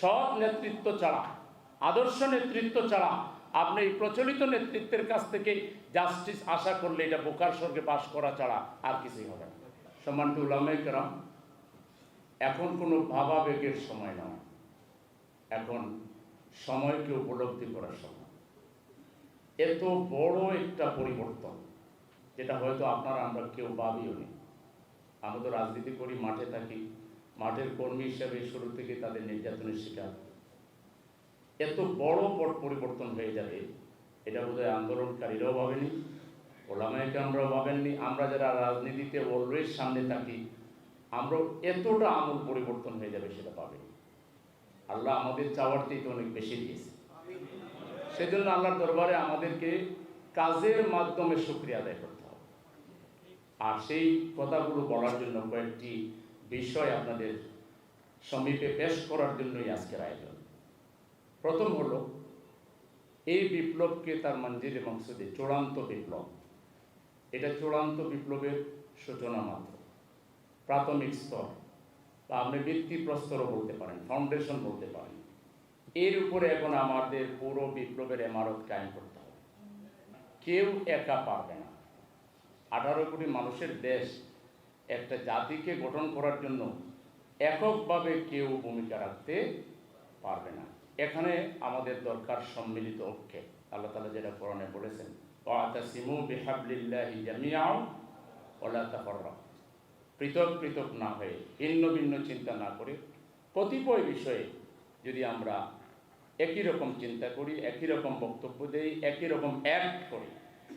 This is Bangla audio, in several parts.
সৎ নেতৃত্ব ছাড়া, আদর্শ নেতৃত্ব ছাড়া আপনি এই প্রচলিত নেতৃত্বের কাছ থেকে জাস্টিস আশা করলে এটা বোকার স্বর্গে বাস করা ছাড়া আর কিছুই হবে না। সম্মানিত উলামাইকরাম এখন কোনো ভাবাবেগের সময় নয় এখন সময়কে উপলব্ধি করার সময়। এত বড় একটা পরিবর্তন, যেটা হয়তো আপনারা আমরা কেউ ভাবিও নি। আমরা তো রাজনীতি করি, মাঠে থাকি। মাঠের কর্মী হিসাবে শুরু থেকে তাদের নির্যাতনের শিকার। এত বড় বড় পরিবর্তন হয়ে যাবে, এটা বোধহয় আন্দোলনকারীরাও ভাবেনি ওলামায়কে আমরাও ভাবেননি। আমরা যারা রাজনীতিতে অলওয়েজ সামনে থাকি, আমরাও এতটা আমূল পরিবর্তন হয়ে যাবে সেটা পাবেনি আল্লাহ আমাদের চাওয়ার থেকে অনেক বেশি দিয়েছে। সেজন্য আল্লাহর দরবারে আমাদেরকে কাজের মাধ্যমে শুক্রিয়া আদায় করতে হবে। আর সেই কথাগুলো বলার জন্য কয়েকটি বিষয় আপনাদের সমীপে পেশ করার জন্যই আজকের আয়োজন। প্রথম হলো, এই বিপ্লবকে তার মঞ্জিরে মকসুদে চূড়ান্ত বিপ্লব। এটা চূড়ান্ত বিপ্লবের সূচনা মাত্র। প্রাথমিক স্তর, বা আপনি ভিত্তি প্রস্তরও বলতে পারেন ফাউন্ডেশন বলতে পারেন। এর উপরে এখন আমাদের পুরো বিপ্লবের এমারত কায়েম করতে হবে। কেউ একা পারবে না। আঠারো কোটি মানুষের দেশ একটা জাতিকে গঠন করার জন্য এককভাবে কেউ ভূমিকা রাখতে পারবে না। এখানে আমাদের দরকার সম্মিলিত ঐক্যে আল্লাহ তালা যেটা কোরআনে বলেছেন সিমু বিহাবলিল্লাহি জামিয়াও ওলা তাফররা পৃথক পৃথক না হয়ে, ভিন্ন ভিন্ন চিন্তা না করে কতিপয় বিষয়ে যদি আমরা একই রকম চিন্তা করি, একই রকম বক্তব্য দেই, একই রকম অ্যাক্ট করি,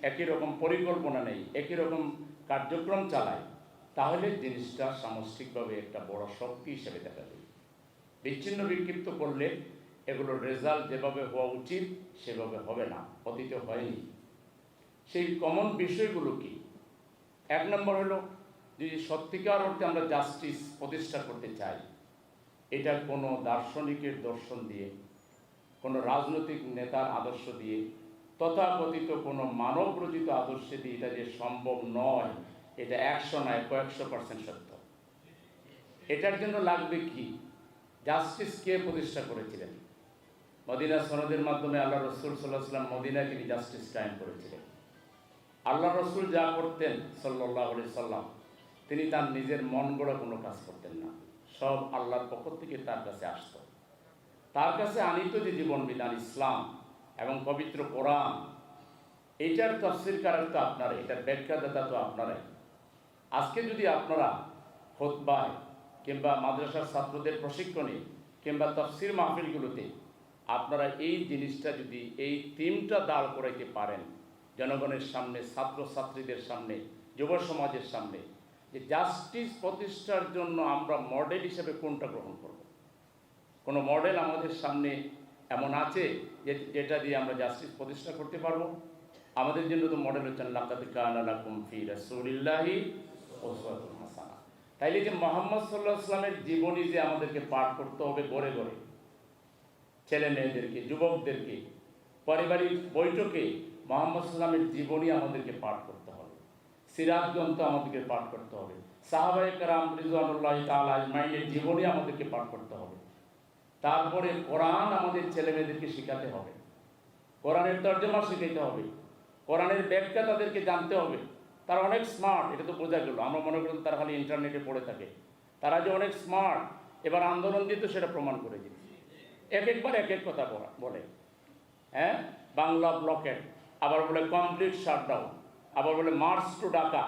একই রকম পরিকল্পনা নেই, একই রকম কার্যক্রম চালাই তাহলে জিনিসটা সামষ্টিকভাবে একটা বড় শক্তি হিসেবে দেখা যায়। বিচ্ছিন্ন বিক্ষিপ্ত করলে এগুলোর রেজাল্ট যেভাবে হওয়া উচিত, সেভাবে হবে না অতীতে হয়নি। সেই কমন বিষয়গুলো কি? এক নম্বর হলো, যদি সত্যিকার অর্থে আমরা জাস্টিস প্রতিষ্ঠা করতে চাই, এটা কোনো দার্শনিকের দর্শন দিয়ে, কোনো রাজনৈতিক নেতার আদর্শ দিয়ে, তথাকথিত কোনো মানব রচিত আদর্শে দিয়ে এটা যে সম্ভব নয় এটা একশো নয়, কয়েকশো পার্সেন্ট সত্য। এটার জন্য লাগবে কি? জাস্টিস কে প্রতিষ্ঠা করেছিলেন? মদিনা সনদের মাধ্যমে আল্লাহ রসুল সাল্লাহ সাল্লাম মদিনা তিনি জাস্টিস কায়েম করেছিলেন। আল্লাহ রসুল যা করতেন সাল্লাহ সাল্লাম তিনি তার নিজের মন গড়া কোনো কাজ করতেন না। সব আল্লাহর পক্ষ থেকে তার কাছে আসতো। তার কাছে আনিত যে জীবন বিধান ইসলাম এবং পবিত্র কোরআন এইটার তফসির কারণ তো আপনারা এটার ব্যাখ্যাদাতা তো আপনারাই। আজকে যদি আপনারা খোদবায় কিংবা মাদ্রাসার ছাত্রদের প্রশিক্ষণে কিংবা তফসির মাহফিলগুলোতে আপনারা এই জিনিসটা যদি এই থিমটা দাঁড় করাইতে পারেন জনগণের সামনে, ছাত্রছাত্রীদের সামনে, যুব সমাজের সামনে, যে জাস্টিস প্রতিষ্ঠার জন্য আমরা মডেল হিসেবে কোনটা গ্রহণ করব? কোনো মডেল আমাদের সামনে এমন আছে যে যেটা দিয়ে আমরা জাস্টিস প্রতিষ্ঠা করতে পারব? আমাদের জন্য তো মডেল হচ্ছেন লাকাত কান আলাকুম ফি তাইলে যে মোহাম্মদ সাল্লাহ আসলামের জীবনী যে আমাদেরকে পাঠ করতে হবে গড়ে গড়ে, ছেলে মেয়েদেরকে, যুবকদেরকে, পারিবারিক বৈঠকে মোহাম্মদ সাল্লামের জীবনী আমাদেরকে পাঠ করতে হবে। সিরাজ গ্রন্থ আমাদেরকে পাঠ করতে হবে। সাহাবাই কারাম রিজওয়ানুল্লাহ তালা মাইনের জীবনী আমাদেরকে পাঠ করতে হবে। তারপরে কোরআন আমাদের ছেলে মেয়েদেরকে শেখাতে হবে। কোরআনের তর্জমা শেখাতে হবে। কোরআনের ব্যাখ্যা তাদেরকে জানতে হবে। তারা অনেক স্মার্ট এটা তো বোঝা গেল। আমরা মনে করি তারা খালি ইন্টারনেটে পড়ে থাকে। তারা যে অনেক স্মার্ট এবার আন্দোলন দিয়ে তো সেটা প্রমাণ করে দিচ্ছে এক একবার এক এক কথা বলে হ্যাঁ? বাংলা ব্লকেট আবার বলে কমপ্লিট শাটডাউন আবার বলে মার্চ টু ঢাকা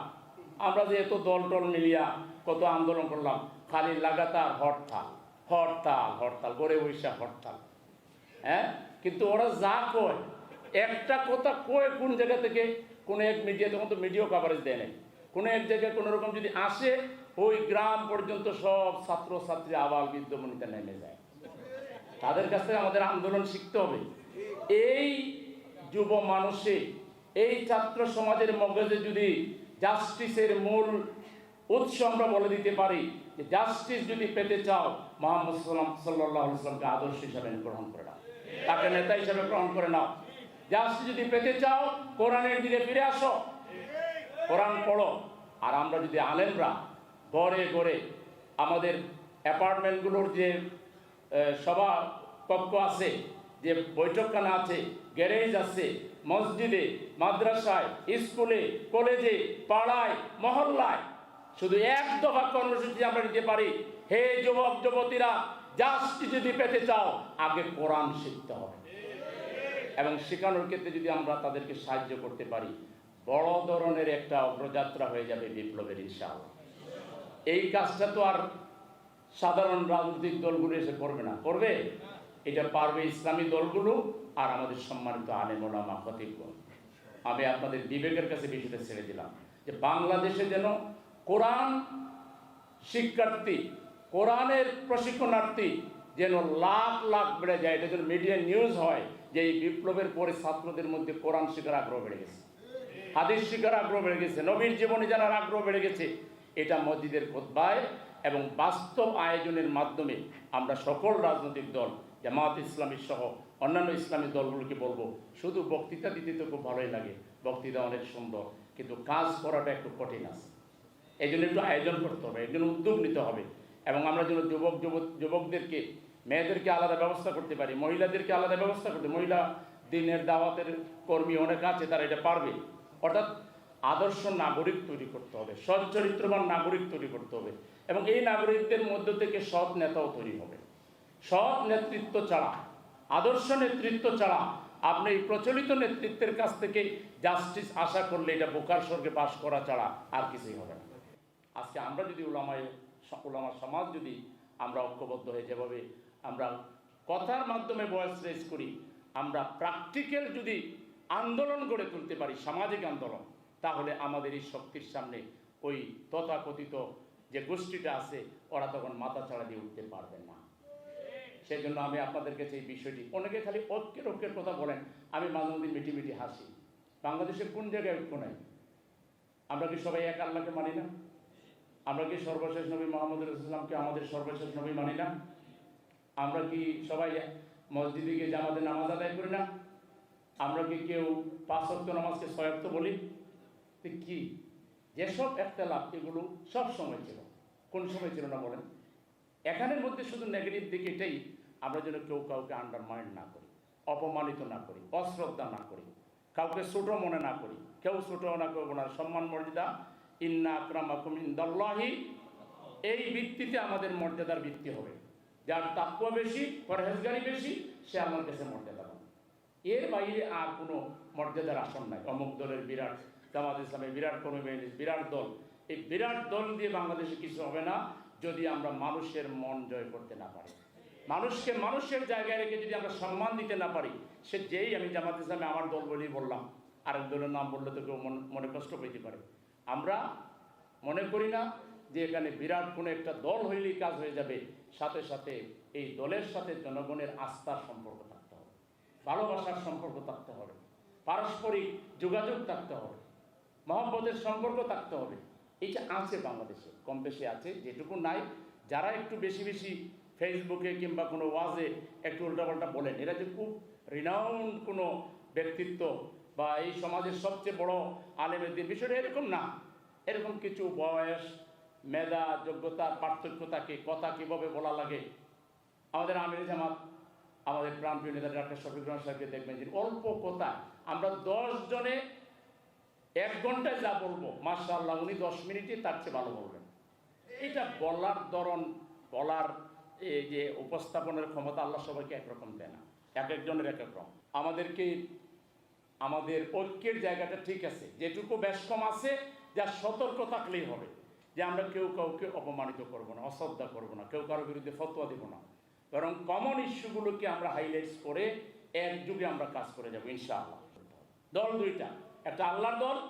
আমরা যে এত দল টল মিলিয়া কত আন্দোলন করলাম, খালি লাগাতার হরতাল হরতাল হরতাল, গড়ে বৈশা হরতাল। হ্যাঁ? কিন্তু ওরা যা কয়, একটা কথা কয় কোন জায়গা থেকে? কোনো এক মিডিয়া তখন তো মিডিয়াও কাভারেজ দেয় নাই। কোনো এক জায়গায় কোনো রকম যদি আসে, ওই গ্রাম পর্যন্ত সব ছাত্র ছাত্রী আবাল বিদ্যমনিতে নেমে যায়। তাদের কাছ থেকে আমাদের আন্দোলন শিখতে হবে। এই যুব মানুষে, এই ছাত্র সমাজের মগজে যদি জাস্টিসের মূল উৎস আমরা বলে দিতে পারি, যে জাস্টিস যদি পেতে চাও, মোহাম্মদ সাল্লাম সাল্লাহ সাল্লামকে আদর্শ হিসাবে গ্রহণ করে নাও। তাকে নেতা হিসাবে গ্রহণ করে নাও। জাস্টিস যদি পেতে চাও, কোরআনের দিকে ফিরে আসো। কোরআন পড়ো। আর আমরা যদি আলেমরা গড়ে গড়ে আমাদের অ্যাপার্টমেন্টগুলোর যে সভা কক্ষ আছে, যে বৈঠকখানা আছে, গ্যারেজ আছে, মসজিদে, মাদ্রাসায়, স্কুলে, কলেজে, পাড়ায়, মহল্লায়, শুধু এক দফা কর্মসূচি আমরা নিতে পারি। হে যুবক, যুবতীরা জাস্টি যদি পেতে চাও, আগে কোরআন শিখতে হবে। এবং শেখানোর ক্ষেত্রে যদি আমরা তাদেরকে সাহায্য করতে পারি, বড় ধরনের একটা অগ্রযাত্রা হয়ে যাবে বিপ্লবের, ইনশাআল্লাহ। এই কাজটা তো আর সাধারণ রাজনৈতিক দলগুলো এসে করবে না। করবে? এটা পারবে ইসলামী দলগুলো আর আমাদের সম্মানিত আলেমোলামা খতিবগণ। আমি আপনাদের বিবেকের কাছে বিষয়টা ছেড়ে দিলাম যে বাংলাদেশে যেন কোরআন শিক্ষার্থী, কোরআনের প্রশিক্ষণার্থী যেন লাখ লাখ বেড়ে যায়। এটা যেন মিডিয়া নিউজ হয় যে এই বিপ্লবের পরে ছাত্রদের মধ্যে কোরআন শিখার আগ্রহ বেড়ে গেছে, হাদিস শিখার আগ্রহ বেড়ে গেছে, নবীর জীবনে জানার আগ্রহ বেড়ে গেছে। এটা মসজিদের খোদ্বায় এবং বাস্তব আয়োজনের মাধ্যমে আমরা সকল রাজনৈতিক দল, জামাত ইসলামী সহ অন্যান্য ইসলামী দলগুলোকে বলব, শুধু বক্তৃতা দিতে তো খুব ভালোই লাগে। বক্তৃতা অনেক সুন্দর, কিন্তু কাজ করাটা একটু কঠিন আছে। এই জন্য একটু আয়োজন করতে হবে এই জন্য উদ্যোগ নিতে হবে। এবং আমরা যেন যুবক যুবক, যুবকদেরকে মেয়েদেরকে আলাদা ব্যবস্থা করতে পারি, মহিলাদেরকে আলাদা ব্যবস্থা করতে মহিলা দিনের দাওয়াতের কর্মী অনেক আছে, তারা এটা পারবে। অর্থাৎ আদর্শ নাগরিক তৈরি করতে হবে সৎ চরিত্রবান নাগরিক তৈরি করতে হবে এবং এই নাগরিকদের মধ্য থেকে সৎ নেতাও তৈরি হবে। সৎ নেতৃত্ব ছাড়া, আদর্শ নেতৃত্ব ছাড়া আপনি এই প্রচলিত নেতৃত্বের কাছ থেকে জাস্টিস আশা করলে এটা বোকার স্বর্গে বাস করা ছাড়া আর কিছুই হবে না। আজকে আমরা যদি ওলামায় ওলামা সমাজ যদি আমরা ঐক্যবদ্ধ হয়ে যেভাবে আমরা কথার মাধ্যমে ভয়েস রেজ করি, আমরা প্র্যাকটিক্যাল যদি আন্দোলন গড়ে তুলতে পারি, সামাজিক আন্দোলন, তাহলে আমাদের এই শক্তির সামনে ওই তথাকথিত যে গোষ্ঠীটা আছে, ওরা তখন মাথা ছাড়া দিয়ে উঠতে পারবে না। সেই জন্য আমি আপনাদের কাছে এই বিষয়টি, অনেকে খালি ঐক্যের ঐক্যের কথা বলেন, আমি মাঝে মধ্যে মিটি মিটি হাসি। বাংলাদেশের কোন জায়গায় ঐক্য নাই? আমরা কি সবাই এক আল্লাহকে মানি না? আমরা কি সর্বশেষ নবী মোহাম্মদ রসুলামকে আমাদের সর্বশেষ নবী মানি না? আমরা কি সবাই মসজিদে গিয়ে জামাতে নামাজ আদায় করি না? আমরা কি কেউ পাঁচ অক্ট নামাজকে ছয়াক্ত বলি? তো কি? যেসব একটা লাভ, এগুলো সব সময় ছিল। কোন সময় ছিল না বলেন? এখানের মধ্যে শুধু নেগেটিভ দিক এটাই, আমরা যেন কেউ কাউকে আন্ডারমাইন্ড না করি, অপমানিত না করি, অশ্রদ্ধা না করি, কাউকে ছোট মনে না করি, কেউ ছোট না করব না। সম্মান মর্যাদা, ইন্না আকরামাকুম ইন্দাল্লাহি, এই ভিত্তিতে আমাদের মর্যাদার ভিত্তি হবে। যার তাপ্য বেশি, পরহেজগারি বেশি, সে আমার কাছে মর্যাদা পাবে। এর বাইরে আর কোনো মর্যাদার আসন নাই। অমুক দলের বিরাট জামাত ইসলামের বিরাট বাহিনী বিরাট দল। এই বিরাট দল দিয়ে বাংলাদেশে কিছু হবে না যদি আমরা মানুষের মন জয় করতে না পারি। মানুষকে মানুষের জায়গায় রেখে যদি আমরা সম্মান দিতে না পারি, সে যেই আমি জামাত ইসলামে আমার দল বলেই বললাম, আরেক দলের নাম বললে তো কেউ মন- মনে কষ্ট পেতে পারে। আমরা মনে করি না যে এখানে বিরাট কোনো একটা দল হইলেই কাজ হয়ে যাবে। সাথে সাথে এই দলের সাথে জনগণের আস্থার সম্পর্ক থাকতে হবে, ভালোবাসার সম্পর্ক থাকতে হবে, পারস্পরিক যোগাযোগ থাকতে হবে, মহব্বতের সম্পর্ক থাকতে হবে। এইটা আছে বাংলাদেশে, কম বেশি আছে, যেটুকু নাই, যারা একটু বেশি বেশি ফেসবুকে কিংবা কোনো ওয়াজে একটু উল্টাপাল্টা বলেন, এরা যে খুব রিনাউন্ড কোনো ব্যক্তিত্ব বা এই সমাজের সবচেয়ে বড় আলেমের বিষয়টা, এরকম না। এরকম কিছু বয়স মেধা যোগ্যতার পার্থক্য থাকে কথা কীভাবে বলা লাগে? আমাদের আমির জামাত, আমাদের প্রাণপ্রিয় নেতা ডাক্তার শফিক রহমান সাহেবকে দেখবেন যে অল্প কথা আমরা দশ জনে এক ঘন্টায় যা বলব মার্শাল্লাহ উনি দশ মিনিটে তার চেয়ে ভালো বলবেন। এটা বলার ধরন, বলার এই যে উপস্থাপনের ক্ষমতা আল্লাহ সবাইকে একরকম দেয় না, এক একজনের এক এক রকম। আমাদেরকে, আমাদের ঐক্যের জায়গাটা ঠিক আছে, যেটুকু কম আছে, যা সতর্ক থাকলেই হবে। যে আমরা কেউ কাউকে অপমানিত করব না, অশ্রদ্ধা করব না, কেউ কারোর বিরুদ্ধে ফতোয়া দেব না। বরং কমন ইস্যুগুলোকে আমরা হাইলাইটস করে একযুগে আমরা কাজ করে যাব, ইনশাআল্লাহ। দল দুইটা, একটা আল্লাহর দল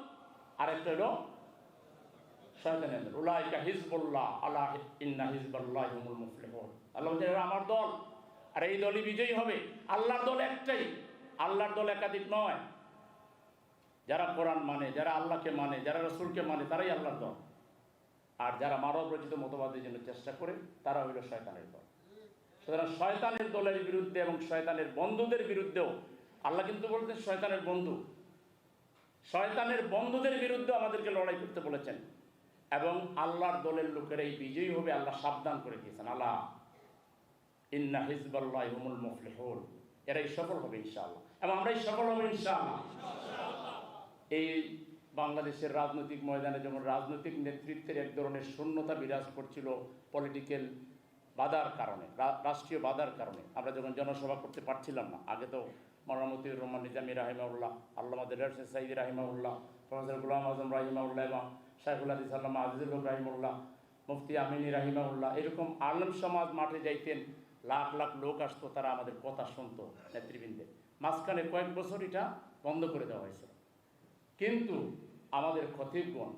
আর একটা হলো আল্লাহ আল্লাহ আমার দল। আর এই দলই বিজয়ী হবে। আল্লাহর দল একটাই। আল্লাহর দল একাধিক নয়। যারা কোরআন মানে যারা আল্লাহকে মানে যারা রসুলকে মানে তারাই আল্লাহর দল। আর যারা মানব রচিত মতবাদের জন্য চেষ্টা করে, তারা হইল শয়তানের দল। সুতরাং শয়তানের দলের বিরুদ্ধে এবং শয়তানের বন্ধুদের বিরুদ্ধেও, আল্লাহ কিন্তু বলতেন শয়তানের বন্ধু। শয়তানের বন্ধুদের বিরুদ্ধে আমাদেরকে লড়াই করতে বলেছেন। এবং আল্লাহর দলের লোকেরা এই বিজয়ী হবে, আল্লাহ সাবধান করে দিয়েছেন। আল্লাহ, ইন্না হিজবাল্লাহ হুমুল মুফলিহুন। এরাই সফল হবে ইনশাআল্লাহ। এবং আমরাই সফল হবে ইনশাআল্লাহ। এই বাংলাদেশের রাজনৈতিক ময়দানে যেমন রাজনৈতিক নেতৃত্বের এক ধরনের শূন্যতা বিরাজ করছিল পলিটিক্যাল বাধার কারণে রাষ্ট্রীয় বাধার কারণে। আমরা যখন জনসভা করতে পারছিলাম না, আগে তো মরামতিউর রহমান নিজামী রাহিমাউল্লাহ আল্লাহ দেলার সাইদি রাহিমাউল্লাহ, প্রফেসর গুলাম আজম রাহিমাউল্লাহ এবং শাইখুল হাদিস আল্লামা আজিজুল রাহিমাউল্লাহ, মুফতি আমিনী রাহিমাউল্লাহ, এরকম আলম সমাজ মাঠে যাইতেন, লাখ লাখ লোক আসতো, তারা আমাদের কথা শুনতো নেতৃবৃন্দের মাঝখানে কয়েক বছর এটা বন্ধ করে দেওয়া হয়েছে কিন্তু আমাদের খতিবগণ,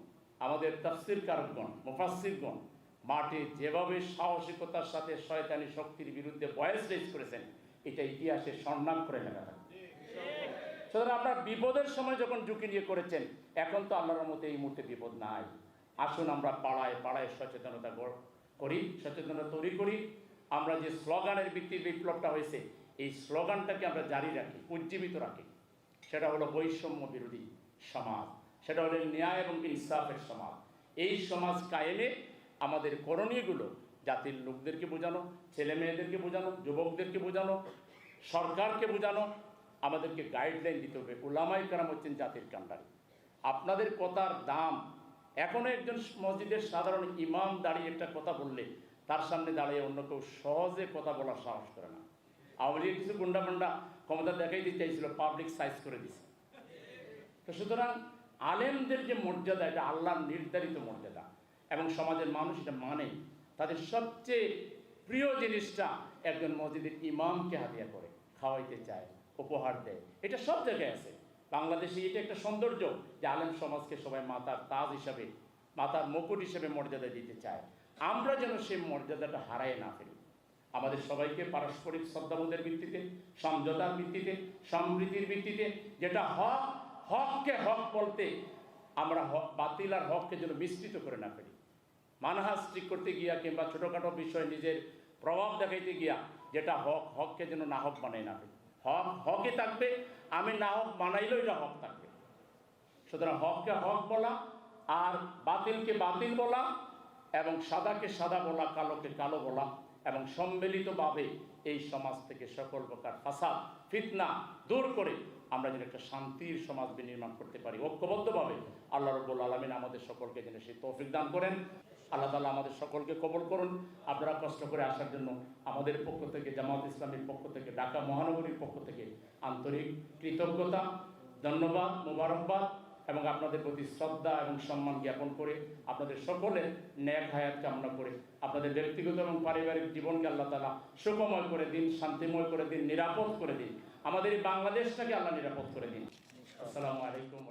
আমাদের তাফসির কারকগণ মুফাসিরগণ মাঠে যেভাবে সাহসিকতার সাথে শয়তানি শক্তির বিরুদ্ধে বয়স রেজ করেছেন, এটা ইতিহাসে স্বর্ণাম করে লেখা সুতরাং আপনার বিপদের সময় যখন ঝুঁকি নিয়ে করেছেন, এখন তো আল্লাহর মতো এই মুহূর্তে বিপদ নাই। আসুন আমরা পাড়ায় পাড়ায় সচেতনতা করি, সচেতনতা তৈরি করি। আমরা যে স্লোগানের ভিত্তির বিপ্লবটা হয়েছে, এই স্লোগানটাকে আমরা জারি রাখি, উজ্জীবিত রাখি। সেটা হলো বৈষম্য বিরোধী সমাজ। সেটা হলো ন্যায় এবং ইনসাফের সমাজ। এই সমাজ কায়েমে আমাদের করণীয়গুলো জাতির লোকদেরকে বোঝানো ছেলে মেয়েদেরকে বোঝানো, যুবকদেরকে বোঝানো, সরকারকে বোঝানো, আমাদেরকে গাইডলাইন দিতে হবে। ওলামাই কারাম হচ্ছেন জাতির কান্ডারি আপনাদের কথার দাম এখনও একজন মসজিদের সাধারণ ইমাম দাঁড়িয়ে একটা কথা বললে, তার সামনে দাঁড়িয়ে অন্য কেউ সহজে কথা বলার সাহস করে না। আওয়ামী কিছু গুন্ডা গুন্ডা ক্ষমতা দেখাই দিতে চাইছিল পাবলিক সাইজ করে দিছে। তো সুতরাং আলেমদের যে মর্যাদা, এটা আল্লাহর নির্ধারিত মর্যাদা। এবং সমাজের মানুষ এটা মানে। তাদের সবচেয়ে প্রিয় জিনিসটা একজন মসজিদের ইমামকে হাতিয়া করে, খাওয়াইতে চায়, উপহার দেয়। এটা সব জায়গায় আছে। বাংলাদেশে এটা একটা সৌন্দর্য যে আলেম সমাজকে সবাই মাতার তাজ হিসাবে, মাতার মুকুট হিসেবে মর্যাদা দিতে চায়। আমরা যেন সেই মর্যাদাটা হারায় না ফেলি। আমাদের সবাইকে পারস্পরিক শ্রদ্ধাবোধের ভিত্তিতে, সমঝোতার ভিত্তিতে, সমৃদ্ধির ভিত্তিতে যেটা হক হককে হক বলতে আমরা হক, বাতিল আর হককে যেন মিশ্রিত করে না ফেলি। মানহাজ ঠিক করতে গিয়া কিংবা ছোটোখাটো বিষয়ে নিজের প্রভাব দেখাইতে গিয়া যেটা হক, হককে যেন না হক বানাই না ফেলি। হক হকে থাকবে, আমি না হক বানাইলেও এটা হক থাকবে। সুতরাং হককে হক বলা আর বাতিলকে বাতিল বলা এবং সাদাকে সাদা বলা, কালোকে কালো বলা এবং সম্মিলিতভাবে এই সমাজ থেকে সকল প্রকার ফাসাদ, ফিতনা দূর করে আমরা যেন একটা শান্তির সমাজ বিনির্মাণ করতে পারি, ঐক্যবদ্ধভাবে। আল্লাহ রব্বুল আলমিন আমাদের সকলকে যেন সেই তৌফিক দান করেন। আল্লাহ তালা আমাদের সকলকে কবল করুন। আপনারা কষ্ট করে আসার জন্য আমাদের পক্ষ থেকে, জামাত ইসলামের পক্ষ থেকে, ঢাকা মহানগরীর পক্ষ থেকে আন্তরিক কৃতজ্ঞতা, ধন্যবাদ, মোবারকবাদ এবং আপনাদের প্রতি শ্রদ্ধা এবং সম্মান জ্ঞাপন করে আপনাদের সকলের ন্যাক হায়াত কামনা করে আপনাদের ব্যক্তিগত এবং পারিবারিক জীবনকে আল্লাহ তালা সুখময় করে দিন, শান্তিময় করে দিন, নিরাপদ করে দিন। আমাদের এই বাংলাদেশটাকে আল্লাহ নিরাপদ করে দিন। আসসালামু আলাইকুম